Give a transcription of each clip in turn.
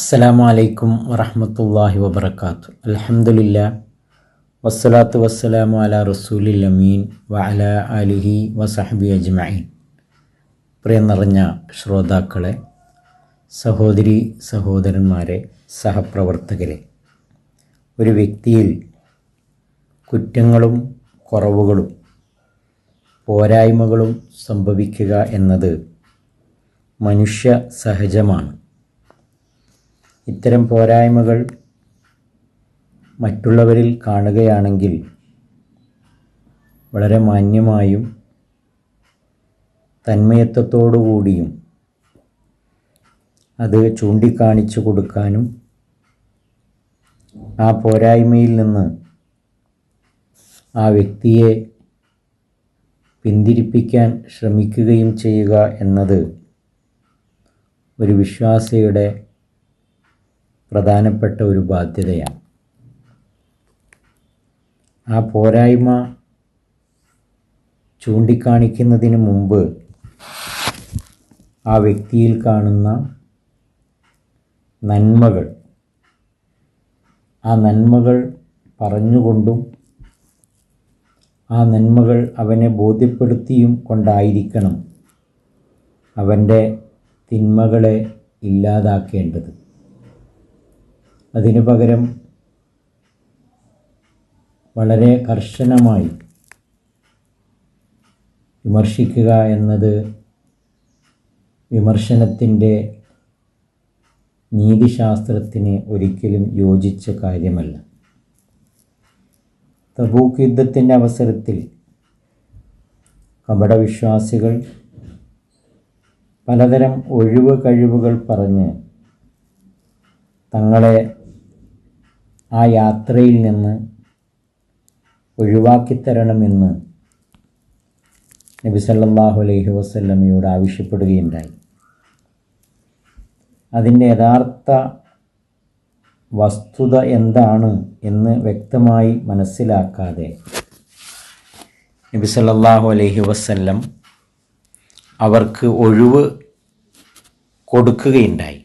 അസ്സലാമു അലൈക്കും വറഹമത്തല്ലാഹി വബർക്കാത്തു അലഹമില്ല വസ്സലാത്തു വസ്സലാമു അല റസൂലിൽ അമീൻ വ അല അലിഹി വസഹബി അജ്മീൻ പ്രിയ നിറഞ്ഞ ശ്രോതാക്കളെ സഹോദരി സഹോദരന്മാരെ സഹപ്രവർത്തകരെ ഒരു വ്യക്തിയിൽ കുറ്റങ്ങളും കുറവുകളും പോരായ്മകളും സംഭവിക്കുക എന്നത് മനുഷ്യ സഹജമാണ്. ഇത്തരം പോരായ്മകൾ മറ്റുള്ളവരിൽ കാണുകയാണെങ്കിൽ വളരെ മാന്യമായും തന്മയത്വത്തോടുകൂടിയും അത് ചൂണ്ടിക്കാണിച്ചു കൊടുക്കാനും ആ പോരായ്മയിൽ നിന്ന് ആ വ്യക്തിയെ പിന്തിരിപ്പിക്കാൻ ശ്രമിക്കുകയും ചെയ്യുക എന്നത് ഒരു വിശ്വാസിയുടെ പ്രധാനപ്പെട്ട ഒരു ബാധ്യതയാണ്. ആ പോരായ്മ ചൂണ്ടിക്കാണിക്കുന്നതിന് മുമ്പ് ആ വ്യക്തിയിൽ കാണുന്ന നന്മകൾ ആ നന്മകൾ പറഞ്ഞുകൊണ്ടും ആ നന്മകൾ അവനെ ബോധ്യപ്പെടുത്തിയും കൊണ്ടായിരിക്കണം അവന്റെ തിന്മകളെ ഇല്ലാതാക്കേണ്ടത്. അതിനു പകരം വളരെ കർശനമായി വിമർശിക്കുക എന്നത് വിമർശനത്തിന്റെ നീതിശാസ്ത്രത്തിന് ഒരിക്കലും യോജിച്ച കാര്യമല്ല. തബൂക്ക് യുദ്ധത്തിന്റെ അവസരത്തിൽ കപടവിശ്വാസികൾ പലതരം ഒഴിവ് കഴിവുകൾ പറഞ്ഞ് തങ്ങളെ ആ യാത്രയിൽ നിന്ന് ഒഴിവാക്കിത്തരണമെന്ന് നബി സല്ലാഹു അലൈഹി വസല്ലമയോട് ആവശ്യപ്പെടുകയുണ്ടായി. അതിന്റെ യഥാർത്ഥ വസ്തുത എന്താണ് എന്ന് വ്യക്തമായി മനസ്സിലാക്കാതെ നബി സല്ലാഹു അലൈഹി വസ്ല്ലം അവർക്ക് ഒഴിവ് കൊടുക്കുകയുണ്ടായി.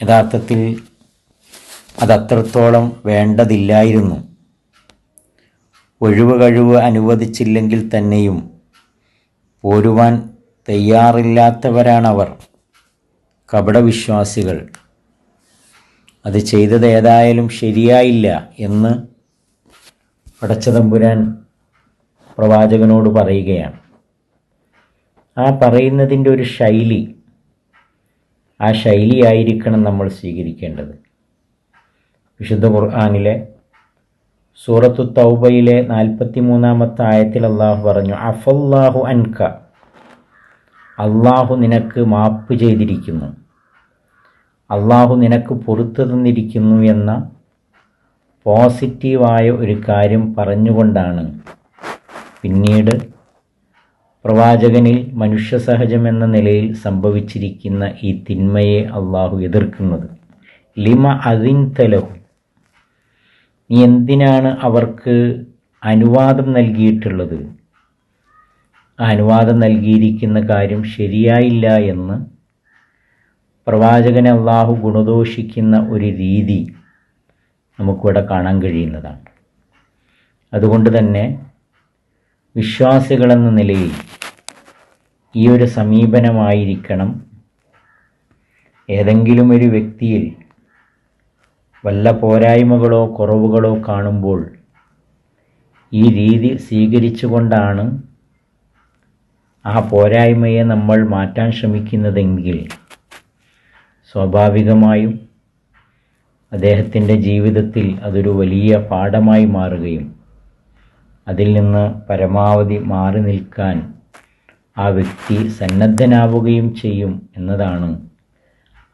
യഥാർത്ഥത്തിൽ അതത്രത്തോളം വേണ്ടതില്ലായിരുന്നു. ഒഴിവ് കഴിവ് അനുവദിച്ചില്ലെങ്കിൽ തന്നെയും പോരുവാൻ തയ്യാറില്ലാത്തവരാണവർ. കപടവിശ്വാസികൾ. അത് ചെയ്തത് ഏതായാലും ശരിയായില്ല എന്ന് പടച്ചതമ്പുരാൻ പ്രവാചകനോട് പറയുകയാണ്. ആ പറയുന്നതിന്റെ ഒരു ശൈലി ആ ശൈലിയായിരിക്കണം നമ്മൾ സ്വീകരിക്കേണ്ടത്. വിശുദ്ധ ഖുർആാനിലെ സൂറത്തു തൗബയിലെ നാൽപ്പത്തി മൂന്നാമത്തെ ആയത്തിൽ അള്ളാഹു പറഞ്ഞു അഫല്ലാഹു അൻക. അള്ളാഹു നിനക്ക് മാപ്പ് ചെയ്തിരിക്കുന്നു. അള്ളാഹു നിനക്ക് പുറത്തു തന്നിരിക്കുന്നു എന്ന പോസിറ്റീവായ ഒരു കാര്യം പറഞ്ഞുകൊണ്ടാണ്. പിന്നീട് പ്രവാചകനിൽ മനുഷ്യ സഹജമെന്ന നിലയിൽ സംഭവിച്ചിരിക്കുന്ന ഈ തിന്മയെ അള്ളാഹു എതിർക്കുന്നത്. ലിമ അതിൻ തലഹു എന്തിനാണ് അവർക്ക് അനുവാദം നൽകിയിട്ടുള്ളത്? ആ അനുവാദം നൽകിയിരിക്കുന്ന കാര്യം ശരിയായില്ല എന്ന് പ്രവാചകനെ അള്ളാഹു ഗുണദോഷിക്കുന്ന ഒരു രീതി നമുക്കിവിടെ കാണാൻ കഴിയുന്നതാണ്. അതുകൊണ്ട് തന്നെ വിശ്വാസികളെന്ന നിലയിൽ ഈ ഒരു സമീപനമായിരിക്കണം. ഏതെങ്കിലും ഒരു വ്യക്തിയിൽ വല്ല പോരായ്മകളോ കുറവുകളോ കാണുമ്പോൾ ഈ രീതി സ്വീകരിച്ചുകൊണ്ടാണ് ആ പോരായ്മയെ നമ്മൾ മാറ്റാൻ ശ്രമിക്കുന്നതെങ്കിൽ സ്വാഭാവികമായും അദ്ദേഹത്തിന്റെ ജീവിതത്തിൽ അതൊരു വലിയ പാഠമായി മാറുകയും അതിൽ നിന്ന് പരമാവധി മാറി നിൽക്കാൻ ആ വ്യക്തി സന്നദ്ധനാവുകയും ചെയ്യും എന്നതാണ്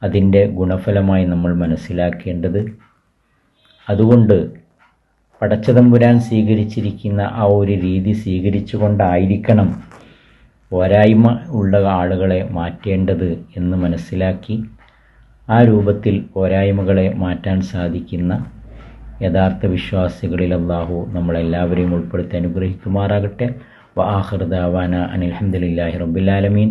അതിന്റെ ഗുണഫലമായി നമ്മൾ മനസ്സിലാക്കേണ്ടത്. അതുകൊണ്ട് പടച്ചതമ്പുരാൻ സ്വീകരിച്ചിരിക്കുന്ന ആ ഒരു രീതി സ്വീകരിച്ചുകൊണ്ടായിരിക്കണം പോരായ്മ ഉള്ള ആളുകളെ മാറ്റേണ്ടത് എന്ന് മനസ്സിലാക്കി ആ രൂപത്തിൽ പോരായ്മകളെ മാറ്റാൻ സാധിക്കുന്ന യഥാർത്ഥ വിശ്വാസികളിൽ അള്ളാഹു നമ്മളെല്ലാവരെയും ഉൾപ്പെടുത്തി അനുഗ്രഹിക്കുമാറാകട്ടെ. വാഹൃദാവാന അനിൽഹമ്മദില്ലാഹി റബ്ബിലാലമീൻ